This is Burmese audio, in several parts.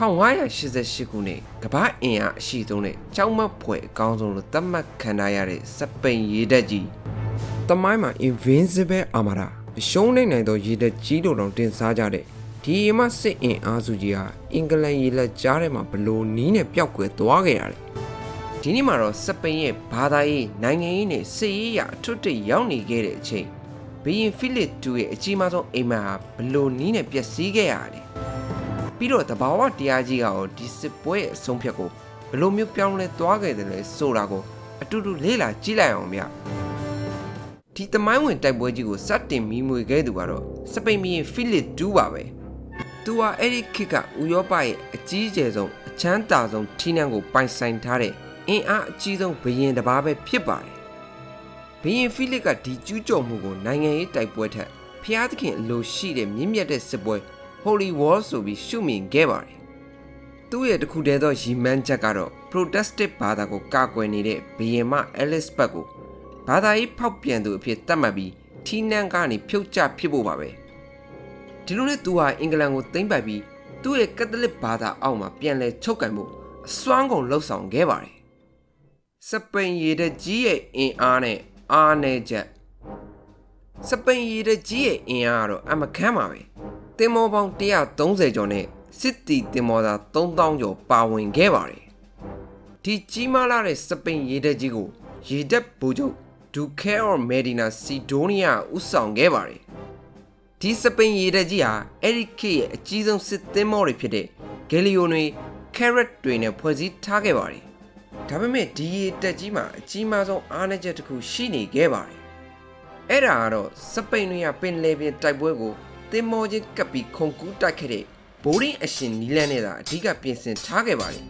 1588ခုနှစ်ကမ္ဘာအင်အားအရှိဆုံးနဲ့ကြောက်မက်ဖွယ်အကောင်းဆုံးလို့သတ်မှတ်ခံထားရတဲ့စပိန်ရေတပ်ကြီးတမိုင်းမှာ Invincible Armada အရှုံးနိုင်နိုင်သောရေတပ်ကြီးတို့တောင်တင်စားကြတဲ့ဒီအမစစ်အင်အားစုကြီးဟာအင်္ဂလန်ရေလက်ကြားထဲမှာဘလို့နီးနဲ့ပျောက်ကွယ်သွားခဲ့ရတယ်ဒီနေ့မှာတော့စပိန်ရဲ့ဘာသာရေးနိုင်ငံရေးနဲ့စစ်ရေးအထွတ်ထိပ်ရောက်နေခဲ့တဲ့အချိန်ဘီရင်ဖိလစ်2ရဲ့အကြီးမားဆုံးအိမ်မက်ဟာဘလို့နီးနဲ့ပျက်စီးခဲ့ရတယ် ပြီးတော့တဘာဝတရားကြီးကရောဒီစစ်ပွဲရဲ့အဆုံးဖြတ်ကိုဘလို့မျိုးပြောင်းလဲသွားခဲ့တယ်လဲဆိုတာကိုအတူတူလေ့လာကြည့်လိုက်အောင်ဗျဒီတမိုင်းဝင်တိုက်ပွဲကြီးကိုစတင်မီးမွေခဲ့သူကတော့စပိန်မီရင်ဖိလစ်2ပါပဲသူဟာအဲ့ဒီခေတ်ကဥရောပရဲ့အကြီးအကျယ်ဆုံးအချမ်းသာဆုံးထီးနှံကိုပိုင်ဆိုင်ထားတဲ့အင်အားအကြီးဆုံးဘရင်တစ်ပါးပဲဖြစ်ပါတယ်ဘရင်ဖိလစ်ကဒီကျူးကျော်မှုကိုနိုင်ငံရေးတိုက်ပွဲထက်ဖျားသခင်အလိုရှိတဲ့မြင့်မြတ်တဲ့စစ်ပွဲ Holy War ဆိုပြီးရှုမြင်ခဲ့ပါတယ်။သူ့ရဲ့တခုတည်းသောရည်မှန်းချက်ကတော့ Protestant ဘာသာကိုကာကွယ်နေတဲ့ဘုရင်မ Elizabeth ကိုဘာသာရေးဖောက်ပြန်သူအဖြစ်သတ်မှတ်ပြီးထီးနှံကနေဖြုတ်ချဖြစ်ဖို့ပါပဲ။ဒီလိုနဲ့သူဟာအင်္ဂလန်ကိုသိမ်းပိုက်ပြီးသူ့ရဲ့ကက်သလစ်ဘာသာအောက်မှာပြန်လည်ချုပ်ကန်ဖို့အစွမ်းကုန်လှုပ်ဆောင်ခဲ့ပါတယ်။စပိန်ရေတပ်ကြီးရဲ့အင်အားနဲ့အားနည်းချက်စပိန်ရေတပ်ကြီးရဲ့အင်အားကတော့အမခမ်းပါပဲ။ တင်မောပေါင်း130ကျော်နဲ့စစ်တီတင်မောသား3000ကျော်ပါဝင်ခဲ့ပါတယ်။ဒီကြီးမားလာတဲ့စပိန်ရေတပ်ကြီးကိုရေတပ်ဗိုလ်ချုပ်ဒူကဲအော်မေဒီနာစီဒိုနီးယားဦးဆောင်ခဲ့ပါတယ်။ဒီစပိန်ရေတပ်ကြီးဟာအဲ့ဒီခေတ်ရဲ့အကြီးဆုံးစစ်သင်္ဘောတွေဖြစ်တဲ့ဂယ်လီယိုတွေကက်ရက်တွေနဲ့ဖွဲ့စည်းထားခဲ့ပါတယ်။ဒါပေမဲ့ဒီရေတပ်ကြီးမှာအကြီးမားဆုံးအားနည်းချက်တစ်ခုရှိနေခဲ့ပါတယ်။အဲ့ဒါကတော့စပိန်တွေကပင်လယ်ပြင်တိုက်ပွဲကို တင်မောချင်းကပ်ပြီးခုန်ကူးတိုက်ခဲ့တဲ့ဘိုးရင်းအရှင်နီလန်းနဲ့သာအဓိကပြင်ဆင်ထားခဲ့ပါတယ်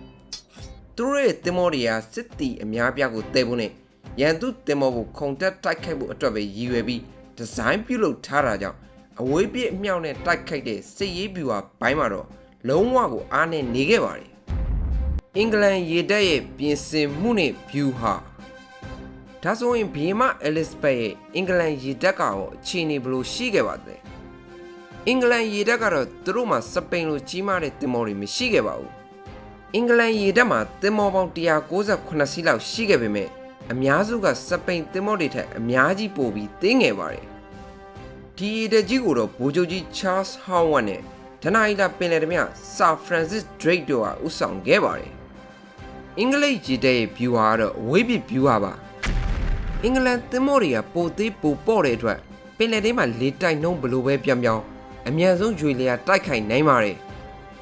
။သူတို့ရဲ့တင်မောတွေကစစ်တီအများပြားကိုတဲဖို့နဲ့ရန်သူတင်မောကိုခုန်တက်တိုက်ခိုက်ဖို့အတွက်ပဲရည်ရွယ်ပြီးဒီဇိုင်းပြုလုပ်ထားတာကြောင့်အဝေးပြည့်အမြောက်နဲ့တိုက်ခိုက်တဲ့စစ်ရေးဗျူဟာဘိုင်းမှာတော့လုံးဝကိုအားနဲ့နေခဲ့ပါတယ်။အင်္ဂလန်ရေတပ်ရဲ့ပြင်ဆင်မှုနဲ့ဗျူဟာဒါဆိုရင်ဘီမအဲလစ်ဘတ်ရဲ့အင်္ဂလန်ရေတပ်ကရောအခြေအနေဘယ်လိုရှိခဲ့ပါသလဲ အင်္ဂလန်ရေတပ်ကတော့သူတို့မှာစပိန်လိုကြီးမားတဲ့တင်မောတွေမရှိခဲ့ပါဘူးအင်္ဂလန်ရေတပ်မှာတင်မောပေါင်း198စီးလောက်ရှိခဲ့ပေမဲ့အများစုကစပိန်တင်မောတွေထက်အများကြီးပိုပြီးတင်းငယ်ပါတယ်ဒီရေတပ်ကြီးကိုတော့ဗိုလ်ချုပ်ကြီး Charles Howard နဲ့ဒနာအီလာပင်လယ်ဓမြ Sir Francis Drake တို့ကဥဆောင်ခဲ့ပါတယ်အင်္ဂလိပ်ရေတပ်ရဲ့ view ဟာတော့အဝေးပြ view ဟာပါအင်္ဂလန်သင်္ဘောတွေကပိုသေးပိုပေါ့တဲ့အတွက်ပင်လယ်ထဲမှာလေတိုက်နှုံးဘလို့ပဲပြောင်ပြောင် အမြန်ဆုံးရွေလျာတိုက်ခိုက်နိုင်ပါတယ်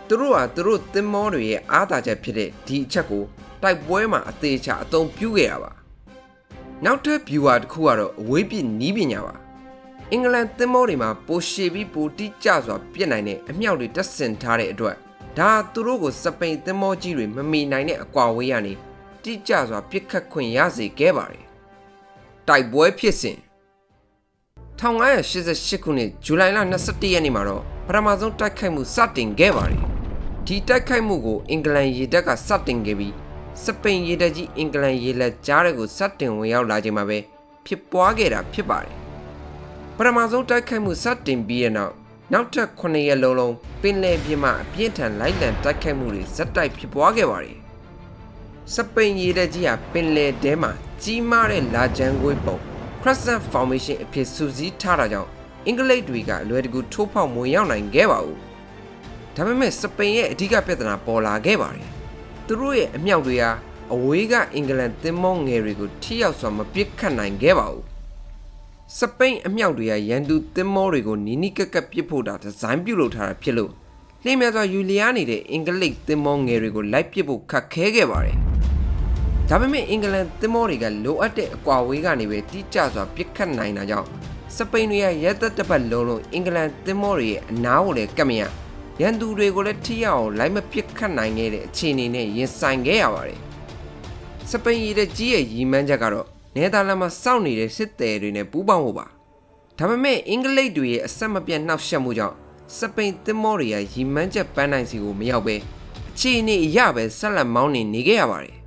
သူတို့ဟာသူတို့သင်္ဘောတွေရဲ့အားသာချက်ဖြစ်တဲ့ဒီအချက်ကိုတိုက်ပွဲမှာအသေးချာအသုံးပြုခဲ့တာပါနောက်ထပ် viewer တစ်ခုကတော့အဝေးပြနီးပညာပါအင်္ဂလန်သင်္ဘောတွေမှာပိုရှည်ပြီးပိုတိကျစွာပြစ်နိုင်တဲ့အမြောက်တွေတက်ဆင်ထားတဲ့အတွက်ဒါသူတို့ကိုစပိန်သင်္ဘောကြီးတွေမမီနိုင်တဲ့အကွာဝေးကနေတိကျစွာပြစ်ခတ်ခွင့်ရစေခဲ့ပါတယ်တိုက်ပွဲဖြစ်စဉ် 1588ခုနှစ်ဇူလိုင်လ22ရက်နေ့မှာတော့ပထမဆုံးတိုက်ခိုက်မှုစတင်ခဲ့ပါတယ်ဒီတိုက်ခိုက်မှုကိုအင်္ဂလန်ရေတပ်ကစတင်ခဲ့ပြီးစပိန်ရေတပ်ကြီးအင်္ဂလန်ရေလက်ကြားတွေကိုစတင်ဝင်ရောက်လာချိန်မှာပဲဖြစ်ပွားခဲ့တာဖြစ်ပါတယ်ပထမဆုံးတိုက်ခိုက်မှုစတင်ပြီးတဲ့နောက်နောက်ထပ်9ရက်လုံးလုံးပင်လယ်ပြင်မှာအပြင်းထန်လိုက်လံတိုက်ခိုက်မှုတွေဇက်တိုက်ဖြစ်ပွားခဲ့ပါတယ်စပိန်ရေတပ်ကြီးဟာပင်လယ်ထဲမှာကြီးမားတဲ့လာချန်ခွေးပုံ Crescent Formation အဖြစ်စုစည်းထားတာကြောင့်အင်္ဂလိပ်တွေကအလွယ်တကူထိုးဖောက်မဝင်ရောက်နိုင်ခဲ့ပါဘူး။ဒါပေမဲ့စပိန်ရဲ့အဓိကပြဿနာပေါ်လာခဲ့ပါတယ်။သူတို့ရဲ့အမြောက်တွေဟာအဝေးကအင်္ဂလန်သင်္ဘောငယ်တွေကိုထိရောက်စွာမပစ်ခတ်နိုင်ခဲ့ပါဘူး။စပိန်အမြောက်တွေကရန်သူသင်္ဘောတွေကိုနီးနီးကပ်ကပ်ပစ်ဖို့တာဒီဇိုင်းပြုလုပ်ထားတာဖြစ်လို့လှည့်မြစွာယူလျားနေတဲ့အင်္ဂလိပ်သင်္ဘောငယ်တွေကိုလိုက်ပစ်ဖို့ခက်ခဲခဲ့ပါတယ်။ ဒါပေမဲ့အင်္ဂလန်သင်္ဘောတွေကလိုအပ်တဲ့အကွာဝေးကနေပဲတိကျစွာပစ်ခတ်နိုင်တာကြောင့်စပိန်တွေကရဲသက်တပတ်လုံးလုံးအင်္ဂလန်သင်္ဘောတွေရဲ့အနားကိုလည်းကပ်မရရန်သူတွေကိုလည်းထိရအောင်လိုက်မပစ်ခတ်နိုင်ခဲ့တဲ့အခြေအနေနဲ့ရင်ဆိုင်ခဲ့ရပါတယ်စပိန်ရည်တဲ့ကြီးရဲ့ရီမန်းချက်ကတော့နယ်သာလန်မှာစောင့်နေတဲ့စစ်သည်တွေနဲ့ပူးပေါင်းဖို့ပါဒါပေမဲ့အင်္ဂလိပ်တွေရဲ့အဆက်မပြတ်နှောက်ယှက်မှုကြောင့်စပိန်သင်္ဘောတွေကရီမန်းချက်ပန်းနိုင်စီကိုမရောက်ပဲအခြေအနေအရပဲဆက်လက်မောင်းနေနေခဲ့ရပါတယ်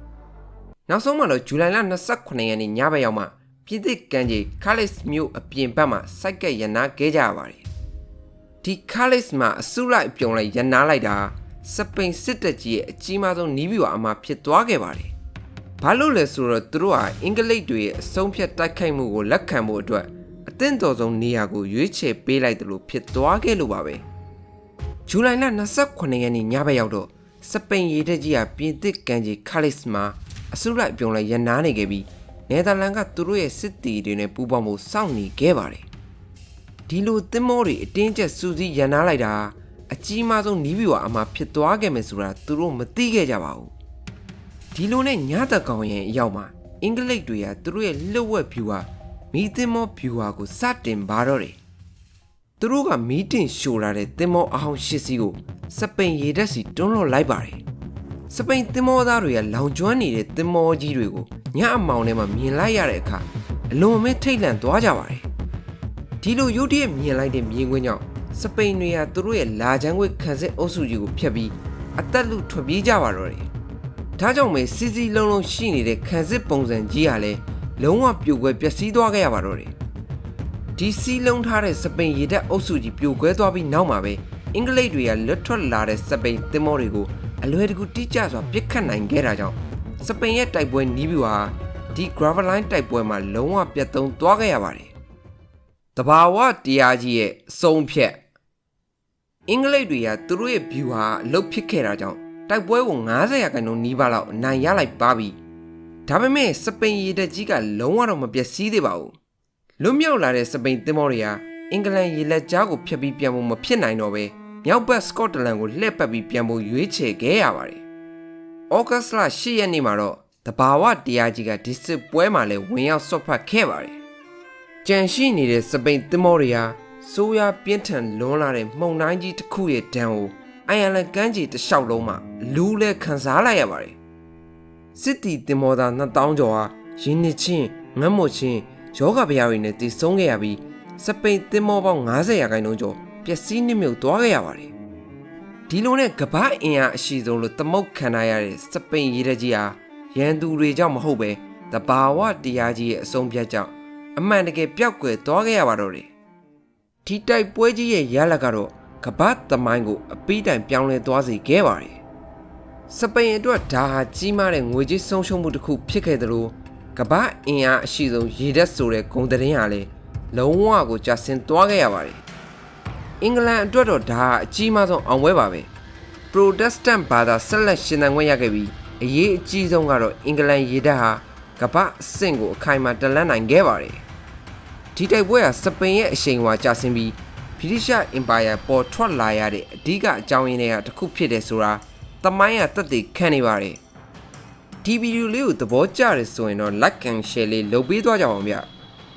နောက်ဆုံးမှာတော့ဇူလိုင်လ29ရက်နေ့ညဘက်ရောက်မှပြည်သစ်ကမ်းခြေခါလစ်မြို့အပြင်ဘက်မှာစိုက်ကက်ရနာခဲ့ကြရပါတယ်ဒီခါလစ်မှာအစုလိုက်ပြုံလိုက်ရနာလိုက်တာစပိန်စစ်တပ်ကြီးရဲ့အကြီးမားဆုံးနီးဗျူဟာအမှာဖြစ်သွားခဲ့ပါတယ်။ဘာလို့လဲဆိုတော့သူတို့ဟာအင်္ဂလိပ်တွေရဲ့အဆုံးဖြတ်တိုက်ခိုက်မှုကိုလက်ခံဖို့အတွက်အသင့်တော်ဆုံးနေရာကိုရွေးချယ်ပေးလိုက်တယ်လို့ဖြစ်သွားခဲ့လို့ပါပဲ။ဇူလိုင်လ28ရက်နေ့ညဘက်ရောက်တော့စပိန်ရေတပ်ကြီးဟာပြင်သစ်ကမ်းခြေခါလစ်မှာ အစုလိုက်အပြုံလိုက်ရန်နာနေခဲ့ပြီးနယ်သာလန်ကသူတို့ရဲ့စစ်တီတွေနဲ့ပူးပေါင်းဖို့စောင့်နေခဲ့ပါတယ်။ဒီလိုသင်္ဘောတွေအတင်းကျပ်စူးစီးရန်နာလိုက်တာအကြီးမားဆုံးနီးဗျူဟာအမှာဖြစ်သွားခဲ့မယ်ဆိုတာသူတို့မသိခဲ့ကြပါဘူး။ဒီလိုနဲ့ညသက်ကောင်ရဲ့အရောက်မှာအင်္ဂလိပ်တွေကသူတို့ရဲ့လှုပ်ဝက်ဗျူဟာမီသင်္ဘောဗျူဟာကိုစတင်ပါတော့တယ်။သူတို့ကမီးတင်ရှို့လာတဲ့သင်္ဘောအဟောင်းရှစ်စီးကိုစပိန်ရေတပ်စီတွန်းလွှတ်လိုက်ပါတယ်။ စပိန်သင်္ဘောသားတွေကလောင်ကျွမ်းနေတဲ့သင်္ဘောကြီးတွေကိုညအမောင်ထဲမှာမြင်လိုက်ရတဲ့အခါအလွန်အမဲထိတ်လန့်သွားကြပါတယ်။ဒီလိုရုတ်တရက်မြင်လိုက်တဲ့မြင်ကွင်းကြောင့်စပိန်တွေကသူတို့ရဲ့လာချမ်းခွေခံစစ်အုပ်စုကြီးကိုဖျက်ပြီးအသက်လူထွက်ပြေးကြပါတော့တယ်။ဒါကြောင့်ပဲစီစီလုံးလုံးရှိနေတဲ့ခံစစ်ပုံစံကြီးဟာလည်းလုံးဝပြိုကွဲပျက်စီးသွားခဲ့ရပါတော့တယ်။ဒီစီးလုံးထားတဲ့စပိန်ရေတပ်အုပ်စုကြီးပြိုကွဲသွားပြီးနောက်မှာပဲအင်္ဂလိပ်တွေကလွတ်ထွက်လာတဲ့စပိန်သင်္ဘောတွေကို အလွယ်တကူတိကျစွာပစ်ခတ်နိုင်ခဲ့တာကြောင့်စပိန်ရဲ့တိုက်ပွဲနီးဗျူဟာဒီ Graveline တိုက်ပွဲမှာလုံးဝပြတ်သုံးသွားခဲ့ရပါတယ်။တဘာဝတရားကြီးရဲ့အဆုံးဖြတ်အင်္ဂလိပ်တွေကသူတို့ရဲ့ view ဟာအလုတ်ဖြစ်ခဲ့တာကြောင့်တိုက်ပွဲကို90ရာခိုင်နှုန်းနီးပါးလောက်အနိုင်ရလိုက်ပါပြီ။ဒါပေမဲ့စပိန်ရေတပ်ကြီးကလုံးဝတော့မပျက်စီးသေးပါဘူး။လွတ်မြောက်လာတဲ့စပိန်သင်္ဘောတွေဟာအင်္ဂလန်ရေလက်ကြားကိုဖျက်ပြီးပြန်ဖို့မဖြစ်နိုင်တော့ပဲ မြောက်ဘက်စကော့တလန်ကိုလှည့်ပတ်ပြီးပြန်ဖို့ရွေးချယ်ခဲ့ရပါတယ်။ဩဂတ်စ်လ10ရက်နေ့မှာတော့တဘာဝတရားကြီးကဒီစစ်ပွဲမှာလည်းဝင်ရောက်ဆွတ်ဖတ်ခဲ့ပါတယ်။ကြံရှိနေတဲ့စပိန်သင်္ဘောတွေဟာဆိုးရွားပြင်းထန်လွန်းလာတဲ့မှုန်တိုင်းကြီးတစ်ခုရဲ့ဒဏ်ကိုအိုင်ယာလန်ကမ်းခြေတစ်လျှောက်လုံးမှာလူးလဲခံစားလိုက်ရပါတယ်။စစ်တီတင်မော်သား2000ကျော်ဟာရင်းနှစ်ချင်းငတ်မွတ်ချင်းယောဂဗျာတွေနဲ့တည်ဆုံးခဲ့ရပြီးစပိန်တင်မောပေါင်း90ရာခိုင်နှုန်းကျော် ပျက်စီးနှိမ့်မြုပ်သွားခဲ့ရပါတယ်။ဒီလိုနဲ့ကမ္ဘာအင်အားအရှိဆုံးလို့သမုတ်ခံရရတဲ့စပိန်ရေတပ်ကြီးဟာရန်သူတွေကြောင့်မဟုတ်ပဲတဘာဝတရားကြီးရဲ့အဆုံးဖြတ်ကြောင့်အမှန်တကယ်ပျောက်ကွယ်သွားခဲ့ရပါတော့တယ်။ဒီတိုက်ပွဲကြီးရဲ့ရလဒ်ကတော့ကမ္ဘာသမိုင်းကိုအပီးတိုင်ပြောင်းလဲသွားစေခဲ့ပါတယ်။စပိန်အတွက်ဒါဟာကြီးမားတဲ့ငွေကြေးဆုံးရှုံးမှုတစ်ခုဖြစ်ခဲ့သလိုကမ္ဘာအင်အားအရှိဆုံးရေတပ်ဆိုတဲ့ဂုံတရင်ဟာလည်းလုံးဝကိုကျဆင်းသွားခဲ့ရပါတယ်။ အင်္ဂလန်အတွက်တော့ဒါဟာအကြီးမားဆုံးအောင်ပွဲပါပဲ။ Protestant ဘာသာဆက်လက်ရှင်သန်ခွင့်ရခဲ့ပြီးအရေးအကြီးဆုံးကတော့အင်္ဂလန်ရေတပ်ဟာကမ္ဘာအဆင့်ကိုအခိုင်အမာတက်လှမ်းနိုင်ခဲ့ပါတယ်။ဒီတိုက်ပွဲဟာစပိန်ရဲ့အရှိန်အဝါကျဆင်းပြီးဗြိတိရှအင်ပါယာပေါ်ထွက်လာရတဲ့အဓိကအကြောင်းရင်းတွေကတစ်ခုဖြစ်တယ်ဆိုတာသမိုင်းကသက်သေခံနေပါတယ်။ဒီဗီဒီယိုလေးကိုသဘောကျတယ်ဆိုရင်တော့ like and share လေးလုပ်ပေးသွားကြအောင်ဗျ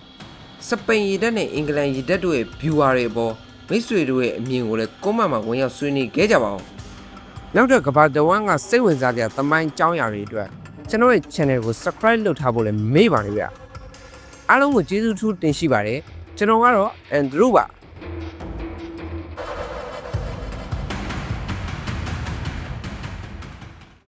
။စပိန်ရေတပ်နဲ့အင်္ဂလန်ရေတပ်တို့ရဲ့ viewer တွေအပေါ် မိတ်ဆွေတို့ရဲ့အမြင်ကိုလည်း comment မှာဝင်ရောက်ဆွေးနွေးခဲ့ကြပါဦး။နောက်တော့ကဘာတဝမ်းကစိတ်ဝင်စားကြသမိုင်းကြောင်းရာတွေအတွက်ကျွန်တော်ရဲ့ channel ကို subscribe လုပ်ထားဖို့လည်းမေ့ပါနဲ့ဗျအားလုံးကိုကျေးဇူးထူးတင်ရှိပါတယ်ကျွန်တော်ကတော့ Andrew ပါ